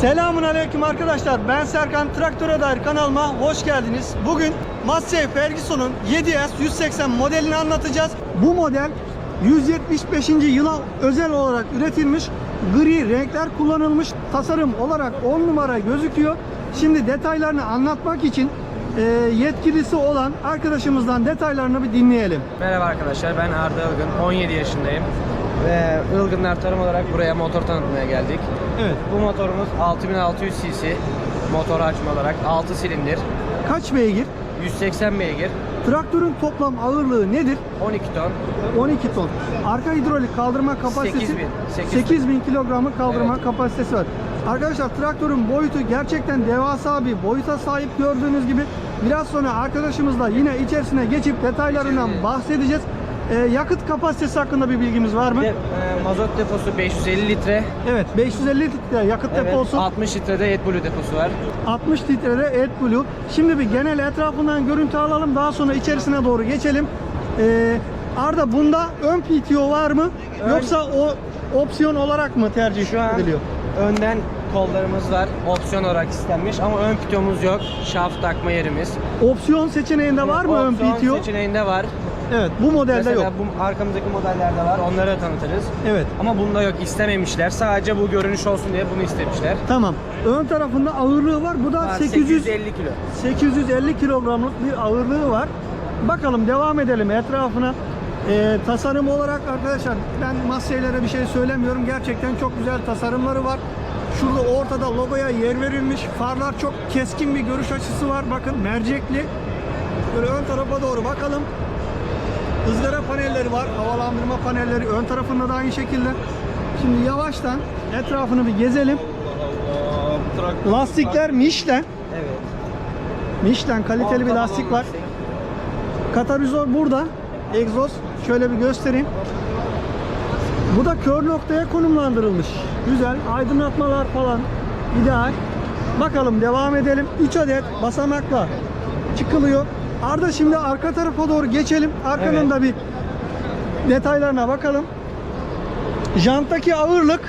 Selamun Aleyküm arkadaşlar. Ben Serkan Traktöre dair kanalıma hoş geldiniz. Bugün Massey Ferguson'un 7S 180 modelini anlatacağız. Bu model 175. yıla özel olarak üretilmiş. Gri renkler kullanılmış. Tasarım olarak 10 numara gözüküyor. Şimdi detaylarını anlatmak için e, yetkilisi olan arkadaşımızdan detaylarını bir dinleyelim. Merhaba arkadaşlar ben Arda Ilgın 17 yaşındayım ve Ilgınlar Tarım olarak buraya motor tanıtmaya geldik. Evet. Bu motorumuz 6600 cc motor hacmi olarak 6 silindir Kaç beygir? 180 beygir Traktörün toplam ağırlığı nedir? 12 ton 12 ton. Arka hidrolik kaldırma kapasitesi 8000, 8000, 8000. kilogramı kaldırma Evet. kapasitesi var. Arkadaşlar traktörün boyutu gerçekten devasa bir boyuta sahip gördüğünüz gibi. Biraz sonra arkadaşımızla yine içerisine geçip detaylarından bahsedeceğiz. Ee, yakıt kapasitesi hakkında bir bilgimiz var mı? ve e, mazot deposu 550 litre Evet 550 litre yakıt evet, deposu. 60 litrede AdBlue deposu var. 60 litrede AdBlue. Şimdi bir genel etrafından görüntü alalım. Daha sonra içerisine doğru geçelim. Ee, Arda bunda ön PTO var mı? Ön- Yoksa o opsiyon olarak mı tercih Şu an ediliyor? önden kollarımız var opsiyon olarak istenmiş ama ön pitomuz yok şaft takma yerimiz. Opsiyon seçeneğinde var mı ön Opsiyon PTO? seçeneğinde var. Evet bu modelde Mesela yok. bu arkamızdaki modellerde var. Onları da tanıtırız. Evet. Ama bunda yok. istememişler. Sadece bu görünüş olsun diye bunu istemişler. Tamam. Ön tarafında ağırlığı var. Bu da Var, 800 850 kilo. 850 kilogramlık bir ağırlığı var. Bakalım devam edelim etrafına. Ee, tasarım olarak arkadaşlar ben maskeylere bir şey söylemiyorum. Gerçekten çok güzel tasarımları var. Şurada ortada logoya yer verilmiş. Farlar çok keskin bir görüş açısı var. Bakın mercekli. Böyle ön tarafa doğru bakalım. Izgara panelleri var. Havalandırma panelleri ön tarafında da aynı şekilde. Şimdi yavaştan etrafını bir gezelim. Lastikler Michelin. Evet. Michelin kaliteli bir lastik var. Katalizör burada. Egzoz şöyle bir göstereyim. Bu da kör noktaya konumlandırılmış. Güzel. Aydınlatmalar falan ideal. Bakalım devam edelim. 3 adet basamakla çıkılıyor. Arda şimdi arka tarafa doğru geçelim. Arkanın Evet. da bir detaylarına bakalım. Janttaki ağırlık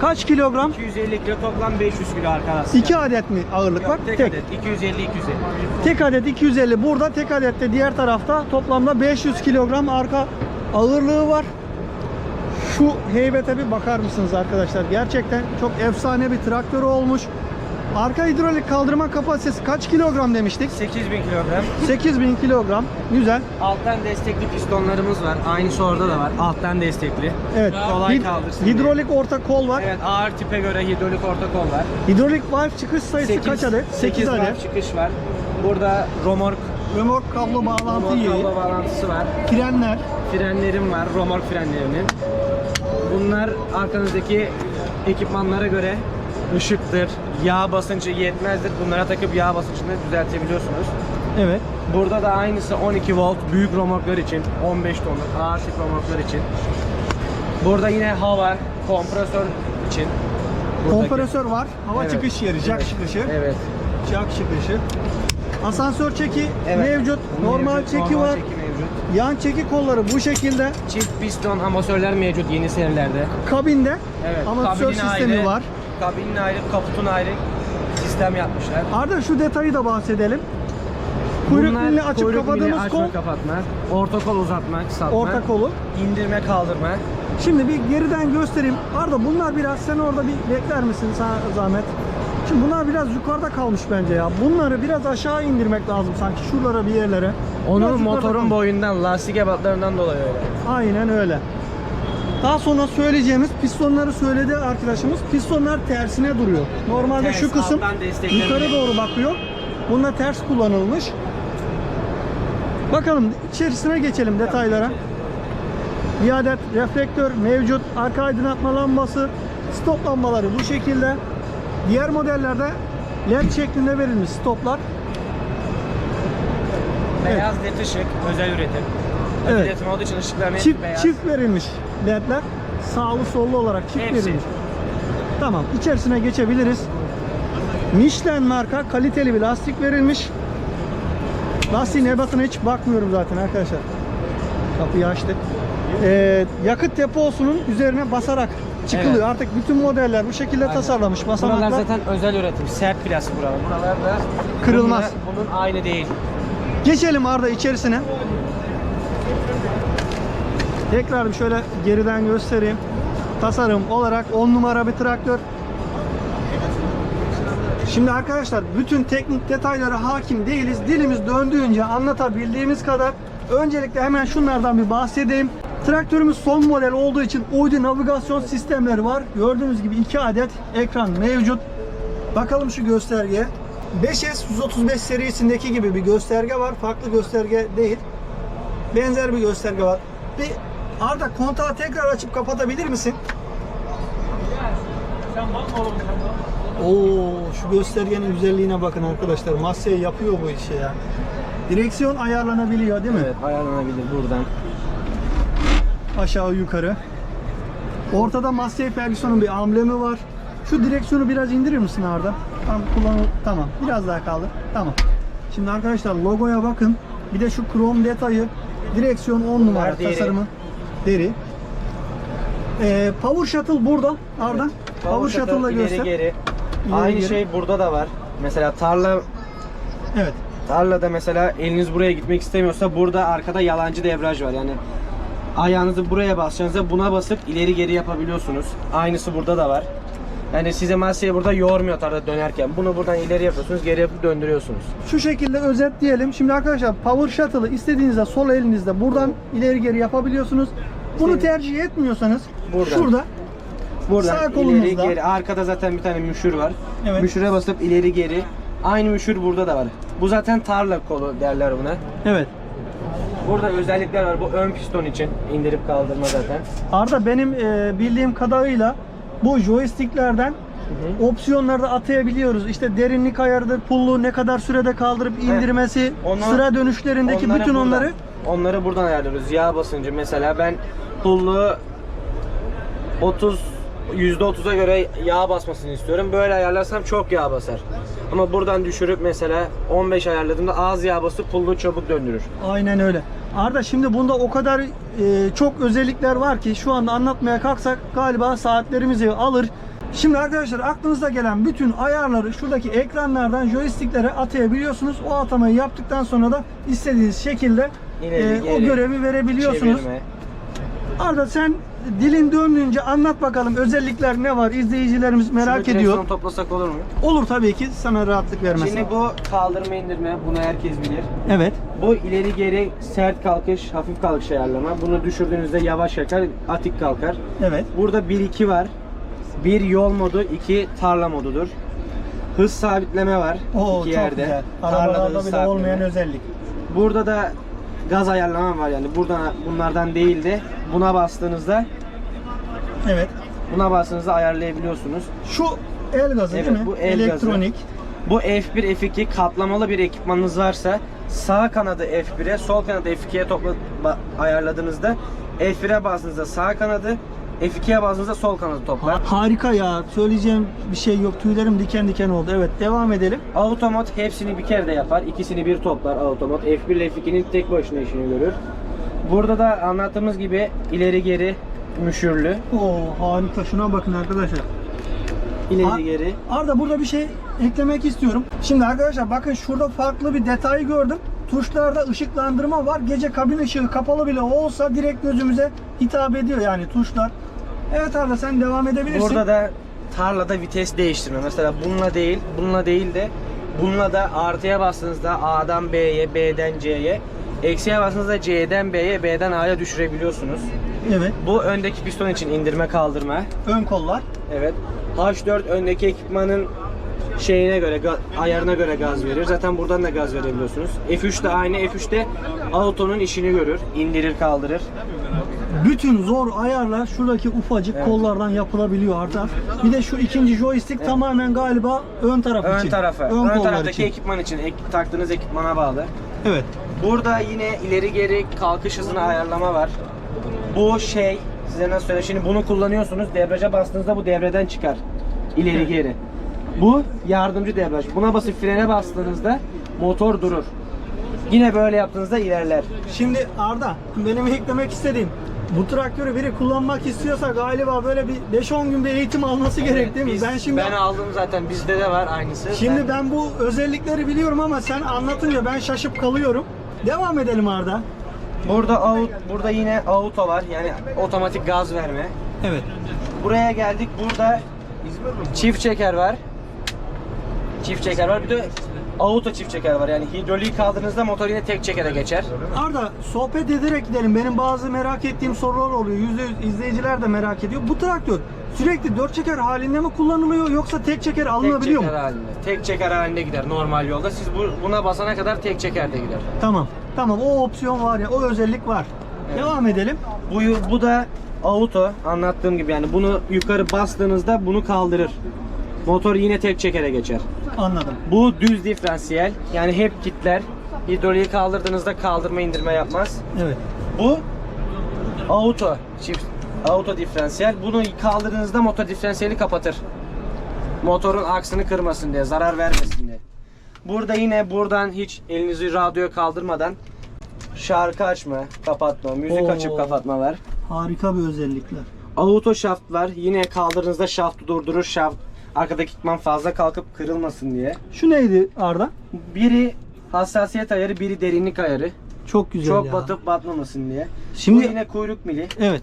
kaç kilogram? 250 kilo toplam 500 kilo arkadaşlar. 2 adet mi ağırlık var? tek, adet. 250 250. Tek adet 250 burada, tek adet de diğer tarafta toplamda 500 kilogram arka ağırlığı var. Şu heybete bir bakar mısınız arkadaşlar? Gerçekten çok efsane bir traktör olmuş. Arka hidrolik kaldırma kapasitesi kaç kilogram demiştik? 8000 kilogram. 8000 kilogram. Güzel. Alttan destekli pistonlarımız var. Aynısı orada da var. Alttan destekli. Evet. Kolay Hid- kaldırsın diye. hidrolik orta kol var. Evet ağır tipe göre hidrolik orta kol var. Hidrolik valve çıkış sayısı Sekiz- kaç adet? 8 sekiz adet. watt çıkış var. Burada romork, Römork kablo bağlantı romork yeri. kablo bağlantısı var. Frenler. Frenlerim var, romork frenlerinin. Bunlar arkanızdaki ekipmanlara göre ışıktır, yağ basıncı yetmezdir. Bunlara takıp yağ basıncını düzeltebiliyorsunuz. Evet. Burada da aynısı 12 volt büyük romorklar için, 15 tonluk ağır tip romorklar için. Burada yine hava, kompresör için. Buradaki- Kompresör var. Hava Evet. çıkış yeri, jack Evet. çıkışı. Evet. Jack çıkışı. Asansör çeki evet. mevcut. Normal Mevcut, çeki normal var. çeki mevcut. Yan çeki kolları bu şekilde. Çift piston amatörler mevcut yeni senelerde. Kabinde Evet. amatör kabinin sistemi ayrı, var. Kabinin ayrı, kaputun ayrı sistem yapmışlar. Arda şu detayı da bahsedelim. Kuyruk Bunlar milini açıp kuyruk milini kapadığımız açma, kol, kapatma. Orta kol uzatmak, satma. orta kolu. indirme, kaldırma. Şimdi bir geriden göstereyim. Arda bunlar biraz sen orada bir bekler misin sana zahmet? Şimdi bunlar biraz yukarıda kalmış bence ya. Bunları biraz aşağı indirmek lazım sanki şuralara bir yerlere. Biraz Onun yukarıda motorun kalmış. boyundan, lastik ebatlarından dolayı öyle. Aynen öyle. Daha sonra söyleyeceğimiz pistonları söyledi arkadaşımız. Pistonlar tersine duruyor. Normalde Ters, şu kısım yukarı doğru bakıyor. Bunda ters kullanılmış. Bakalım içerisine geçelim detaylara. Bir adet reflektör mevcut. Arka aydınlatma lambası, stop lambaları bu şekilde. Diğer modellerde led şeklinde verilmiş stoplar. Beyaz led ışık, özel üretim. Evet. Özel üretim olduğu için ışıkların Çift, beyaz. çift verilmiş ledler. Sağlı sollu olarak çift Hepsi. verilmiş. Tamam içerisine geçebiliriz. Michelin marka kaliteli bir lastik verilmiş. Lastiğin ebatına hiç bakmıyorum zaten arkadaşlar. Kapıyı açtık. Ee, yakıt deposunun üzerine basarak çıkılıyor. Evet. Artık bütün modeller bu şekilde Aynen. tasarlamış. Basamaklar Buralar zaten özel üretim. Sert plastik buralar. Buralar da Kırılmaz. bunun aynı değil. Geçelim Arda içerisine. Tekrar bir şöyle geriden göstereyim. Tasarım olarak 10 numara bir traktör. Şimdi arkadaşlar bütün teknik detaylara hakim değiliz. Dilimiz döndüğünce anlatabildiğimiz kadar öncelikle hemen şunlardan bir bahsedeyim. Traktörümüz son model olduğu için uydu navigasyon sistemleri var. Gördüğünüz gibi 2 adet ekran mevcut. Bakalım şu göstergeye. 5S 135 serisindeki gibi bir gösterge var. Farklı gösterge değil. Benzer bir gösterge var. Bir Arda kontağı tekrar açıp kapatabilir misin? Oo, şu göstergenin güzelliğine bakın arkadaşlar. Massey yapıyor bu işi ya. Direksiyon ayarlanabiliyor değil mi? Evet ayarlanabilir buradan. Aşağı yukarı. Ortada Massey Ferguson'un bir amblemi var. Şu direksiyonu biraz indirir misin Arda? Tam kullanıl tamam. Biraz daha kaldır. Tamam. Şimdi arkadaşlar logoya bakın. Bir de şu krom detayı. Direksiyon 10 numara tasarımı. Deri. Ee, Power Shuttle burada Arda. Power, Shuttle'la ileri göster. geri. İleri Aynı geri. şey burada da var. Mesela tarla Evet. tarlada mesela eliniz buraya gitmek istemiyorsa burada arkada yalancı debriyaj var. Yani ayağınızı buraya basacağınızda buna basıp ileri geri yapabiliyorsunuz. Aynısı burada da var. Yani size masayı burada yormuyor tarla dönerken. Bunu buradan ileri yapıyorsunuz, geri yapıp döndürüyorsunuz. Şu şekilde özetleyelim. Şimdi arkadaşlar Power Shuttle'ı istediğinizde sol elinizde buradan ileri geri yapabiliyorsunuz. Bunu tercih etmiyorsanız Buradan. şurada Buradan Sağ ileri kolunuzda. geri. Arkada zaten bir tane müşür var. Evet. Müşüre basıp ileri geri. Aynı müşür burada da var. Bu zaten tarla kolu derler buna. Evet. Burada özellikler var. Bu ön piston için indirip kaldırma zaten. Arda benim e, bildiğim kadarıyla bu joysticklerden opsiyonlarda atayabiliyoruz. İşte derinlik ayarıdır, pullu ne kadar sürede kaldırıp indirmesi, Onu- sıra dönüşlerindeki Onları bütün buradan- onları onları buradan ayarlıyoruz. Yağ basıncı mesela ben pullu 30 %30'a göre yağ basmasını istiyorum. Böyle ayarlarsam çok yağ basar. Ama buradan düşürüp mesela 15 ayarladığımda az yağ basıp pullu çabuk döndürür. Aynen öyle. Arda şimdi bunda o kadar e, çok özellikler var ki şu anda anlatmaya kalksak galiba saatlerimizi alır. Şimdi arkadaşlar aklınıza gelen bütün ayarları şuradaki ekranlardan joysticklere atayabiliyorsunuz. O atamayı yaptıktan sonra da istediğiniz şekilde İleri, e, o görevi verebiliyorsunuz. Çevirme. Arda sen dilin döndüğünce anlat bakalım özellikler ne var? İzleyicilerimiz merak Şunu ediyor. direksiyon toplasak olur mu? Olur tabii ki sana rahatlık vermesin. Şimdi bu kaldırma indirme bunu herkes bilir. Evet. Bu ileri geri sert kalkış, hafif kalkış ayarlama. Bunu düşürdüğünüzde yavaş yakar, atik kalkar. Evet. Burada 1-2 var. Bir yol modu, iki tarla modudur. Hız sabitleme var Oo iki çok yerde. güzel. Tarlada hız Arabalarda bile sabitleme. olmayan özellik. Burada da gaz ayarlama var yani buradan bunlardan değil de buna bastığınızda Evet. buna bastığınızda ayarlayabiliyorsunuz. Şu el gazı Evet, değil mi? bu el gazı. Elektronik. Bu F1 F2 katlamalı bir ekipmanınız varsa sağ kanadı F1'e sol kanadı F2'ye topla ba- ayarladığınızda F1'e bastığınızda sağ kanadı F2'ye bastığınızda sol kanadı toplar. Ha- Harika ya. Söyleyeceğim bir şey yok. Tüylerim diken diken oldu. Evet devam edelim. Automot hepsini bir kere de yapar. ikisini bir toplar automot. F1 ile F2'nin tek başına işini görür. Burada da anlattığımız gibi ileri geri müşürlü. Oo harika. Şuna bakın arkadaşlar. İleri Ar- geri. Arda burada bir şey eklemek istiyorum. Şimdi arkadaşlar bakın şurada farklı bir detay gördüm. Tuşlarda ışıklandırma var. Gece kabin ışığı kapalı bile olsa direkt gözümüze hitap ediyor yani tuşlar. Evet Arda sen devam edebilirsin. Burada da tarlada vites değiştirme. Mesela bununla değil, bununla değil de bununla da artıya bastığınızda A'dan B'ye, B'den C'ye, eksiye bastığınızda C'den B'ye, B'den A'ya düşürebiliyorsunuz. Evet. Bu öndeki piston için indirme kaldırma. Ön kollar. Evet. H4 öndeki ekipmanın şeyine göre, ayarına göre gaz verir. Zaten buradan da gaz verebiliyorsunuz. F3 de aynı. F3'te autonun işini görür. indirir, kaldırır. Bütün zor ayarlar şuradaki ufacık Evet. kollardan yapılabiliyor Arda. Bir de şu ikinci joystick tamamen galiba ön taraf Ön için. tarafa, Ön, ön, taraftaki için. ekipman için, ek- taktığınız ekipmana bağlı. Evet. Burada yine ileri geri kalkış hızını ayarlama var. Bu şey size nasıl söyleyeyim şimdi bunu kullanıyorsunuz debriyaja bastığınızda bu devreden çıkar. İleri Evet. geri. Bu yardımcı debriyaj. Buna basıp frene bastığınızda motor durur. Yine böyle yaptığınızda ilerler. Şimdi Arda benim eklemek istediğim Bu traktörü biri kullanmak istiyorsa galiba böyle bir 5-10 gün bir eğitim alması gerek değil mi? Biz- ben şimdi ben aldım zaten bizde de var aynısı. şimdi ben bu özellikleri biliyorum ama sen anlatınca ben şaşıp kalıyorum. Devam edelim Arda. burada out, burada yine auto var. Yani otomatik gaz verme. Evet. Buraya geldik. Burada çift çeker var. Çift çeker var. Bir de auto çift çeker var. Yani hidroliği kaldırdığınızda motor yine tek çekere geçer. Arda sohbet ederek gidelim. Benim bazı merak ettiğim sorular oluyor. Yüzde yüz izleyiciler de merak ediyor. Bu traktör sürekli dört çeker halinde mi kullanılıyor yoksa tek çeker Tek alınabiliyor mu? çeker halinde. Tek çeker halinde gider normal yolda. Siz bu, buna basana kadar tek çekerde gider. Tamam. Tamam o opsiyon var ya o özellik var. Devam edelim. Bu bu da auto anlattığım gibi yani bunu yukarı bastığınızda bunu kaldırır. Motor yine tek çekere geçer. Anladım. Bu düz diferansiyel. Yani hep kitler. Hidroliği kaldırdığınızda kaldırma indirme yapmaz. Evet. Bu auto çift auto diferansiyel. Bunu kaldırdığınızda motor diferansiyeli kapatır. Motorun aksını kırmasın diye, zarar vermesin diye. Burada yine buradan hiç elinizi radyoya kaldırmadan şarkı açma, kapatma, müzik Oo. açıp kapatma var. Harika bir özellikler. Auto şaft var. Yine kaldırdığınızda şaftı durdurur. Şaft arkadaki ekipman fazla kalkıp kırılmasın diye. Şu neydi Arda? Biri hassasiyet ayarı, biri derinlik ayarı. Çok güzel Çok ya. batıp batmamasın diye. Şimdi- Bu yine kuyruk mili. Evet.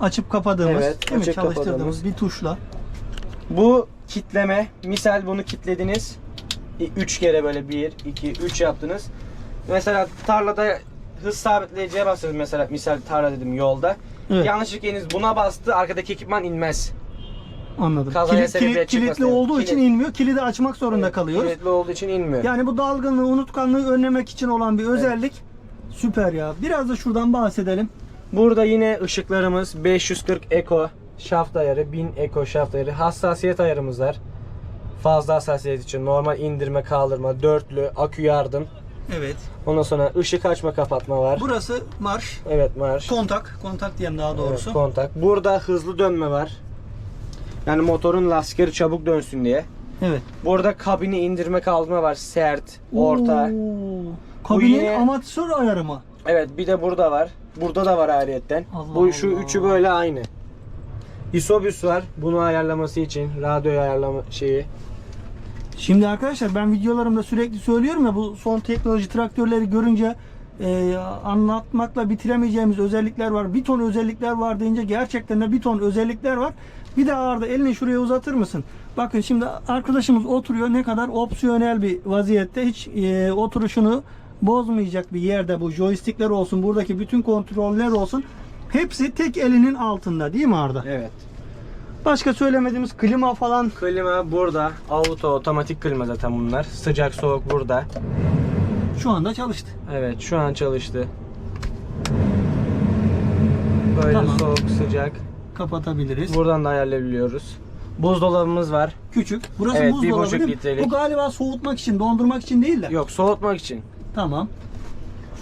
Açıp kapadığımız, Evet, değil mi? açıp Çalıştırdığımız kapadığımız. bir tuşla. Bu kitleme. Misal bunu kitlediniz. 3 kere böyle 1, 2, 3 yaptınız. Mesela tarlada hız sabitleyiciye bastınız mesela misal tarla dedim yolda. Evet. Yanlışlıkla eliniz buna bastı arkadaki ekipman inmez. Anladım. Kazaya Kilit, sebebiyet kilit- kilitli çıkmasın. olduğu için Kilit. inmiyor. Kilidi açmak zorunda kalıyoruz. Kilitli olduğu için inmiyor. Yani bu dalgınlığı, unutkanlığı önlemek için olan bir özellik. Süper ya. Biraz da şuradan bahsedelim. Burada yine ışıklarımız 540 Eco şaft ayarı, 1000 Eco şaft ayarı, hassasiyet ayarımız var. Fazla hassasiyet için normal indirme, kaldırma, dörtlü, akü yardım. Evet. Ondan sonra ışık açma, kapatma var. Burası marş. Evet marş. Kontak. Kontak diyelim daha doğrusu. Evet, kontak. Burada hızlı dönme var. Yani motorun lastikleri çabuk dönsün diye. Evet. Burada kabini indirme kaldırma var. Sert, orta. Oo. Kabinin yine- amatör ayarı mı? Evet bir de burada var. Burada da var ayrıyetten. Allah Bu şu Allah. üçü böyle aynı. Isobüs var. Bunu ayarlaması için radyo ayarlama şeyi. Şimdi arkadaşlar ben videolarımda sürekli söylüyorum ya bu son teknoloji traktörleri görünce e, anlatmakla bitiremeyeceğimiz özellikler var. Bir ton özellikler var deyince gerçekten de bir ton özellikler var. Bir de Arda elini şuraya uzatır mısın? Bakın şimdi arkadaşımız oturuyor ne kadar opsiyonel bir vaziyette hiç e, oturuşunu bozmayacak bir yerde bu joystickler olsun buradaki bütün kontroller olsun. Hepsi tek elinin altında değil mi Arda? Evet. Başka söylemediğimiz klima falan Klima burada. Auto otomatik klima zaten bunlar. Sıcak soğuk burada. şu anda çalıştı. Evet şu an çalıştı. Böyle Tamam. soğuk sıcak. Kapatabiliriz. Buradan da ayarlayabiliyoruz. Buzdolabımız var. Küçük. Burası Evet, bir buzdolabı buçuk değil mi? litrelik. Bu galiba soğutmak için, dondurmak için değil de. Yok soğutmak için. Tamam.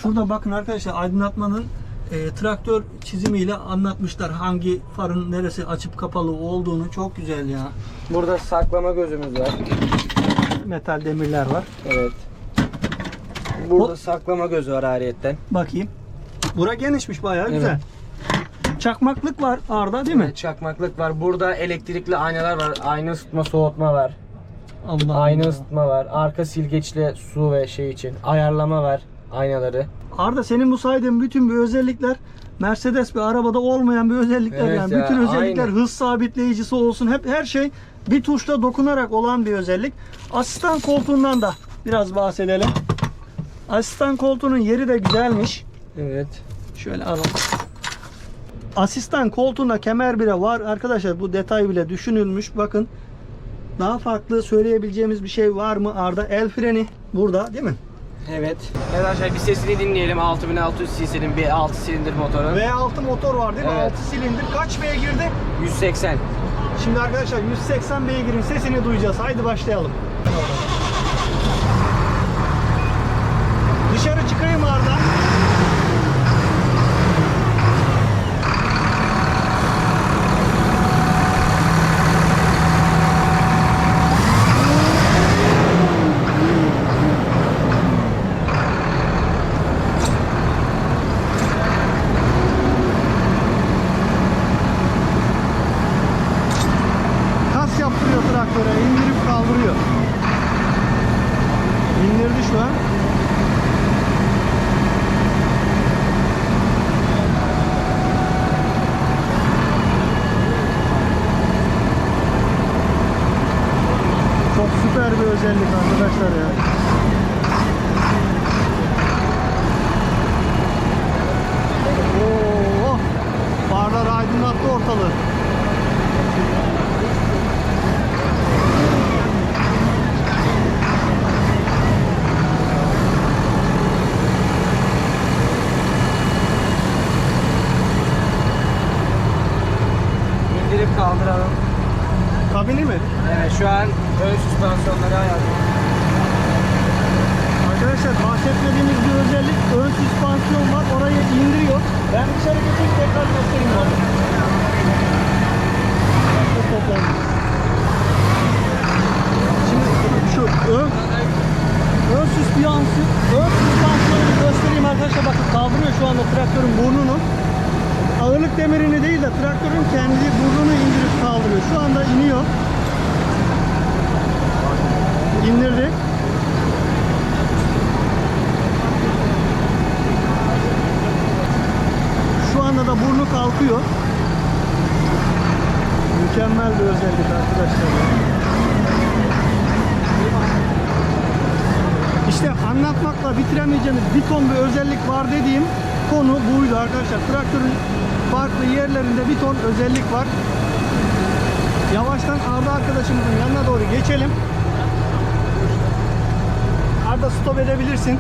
Şurada bakın arkadaşlar aydınlatmanın e, traktör çizimiyle anlatmışlar hangi farın neresi açıp kapalı olduğunu. Çok güzel ya. Burada saklama gözümüz var. Metal demirler var. Evet. Burada Hop. saklama gözü var ayrıyetten. Bakayım. Bura genişmiş bayağı Evet. güzel. Çakmaklık var Arda değil mi? Evet, Çakmaklık var. Burada elektrikli aynalar var. Ayna ısıtma, soğutma var. Allah Ayna Allah. ısıtma var. Arka silgeçli su ve şey için. Ayarlama var aynaları. Arda senin bu saydığın bütün bu özellikler Mercedes bir arabada olmayan bir özellikler Evet yani. ya, bütün özellikler aynı. hız sabitleyicisi olsun hep her şey bir tuşla dokunarak olan bir özellik. Asistan koltuğundan da biraz bahsedelim. Asistan koltuğunun yeri de güzelmiş. Evet. Şöyle alalım. Asistan koltuğunda kemer bile var arkadaşlar. Bu detay bile düşünülmüş. Bakın. Daha farklı söyleyebileceğimiz bir şey var mı Arda? El freni burada değil mi? Evet. Evet arkadaşlar bir sesini dinleyelim. 6600 cc'nin bir 6 silindir motoru. V6 motor var değil mi? Evet. 6 silindir. Kaç beygirdi? 180. Şimdi arkadaşlar 180 beygirin sesini duyacağız. Haydi başlayalım. Dışarı çıkayım Arda. süper bir özellik arkadaşlar ya. Oo, farlar aydınlattı ortalığı. İndirip kaldıralım. Kabini mi? Evet şu an ön süspansiyonları ayarlıyoruz. Arkadaşlar bahsetmediğimiz bir özellik ön süspansiyon var. Orayı indiriyor. Ben dışarı geçeyim tekrar göstereyim toplandı. Şimdi şu ön ön süspansiyon ön süspansiyonu göstereyim arkadaşlar bakın kaldırıyor şu anda traktörün burnunu. Ağırlık demirini değil de traktörün kendi burnunu indirip kaldırıyor. Şu anda iniyor. İndirdi. Şu anda da burnu kalkıyor. Mükemmel bir özellik arkadaşlar. İşte anlatmakla bitiremeyeceğimiz bir ton bir özellik var dediğim konu buydu arkadaşlar. Traktörün farklı yerlerinde bir ton özellik var. Yavaştan Arda arkadaşımızın yanına doğru geçelim. Arda stop edebilirsin.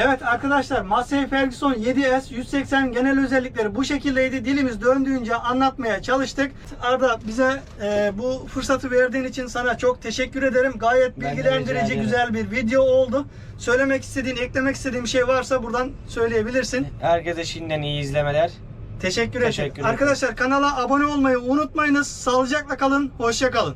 Evet arkadaşlar Massey Ferguson 7S 180 genel özellikleri bu şekildeydi. Dilimiz döndüğünce anlatmaya çalıştık. Arda bize e, bu fırsatı verdiğin için sana çok teşekkür ederim. Gayet Ben bilgilendirici güzel bir video oldu. Söylemek istediğin, eklemek istediğin bir şey varsa buradan söyleyebilirsin. Herkese şimdiden iyi izlemeler. Teşekkür. Teşekkür ederim. Arkadaşlar kanala abone olmayı unutmayınız. Sağlıcakla kalın. Hoşça kalın.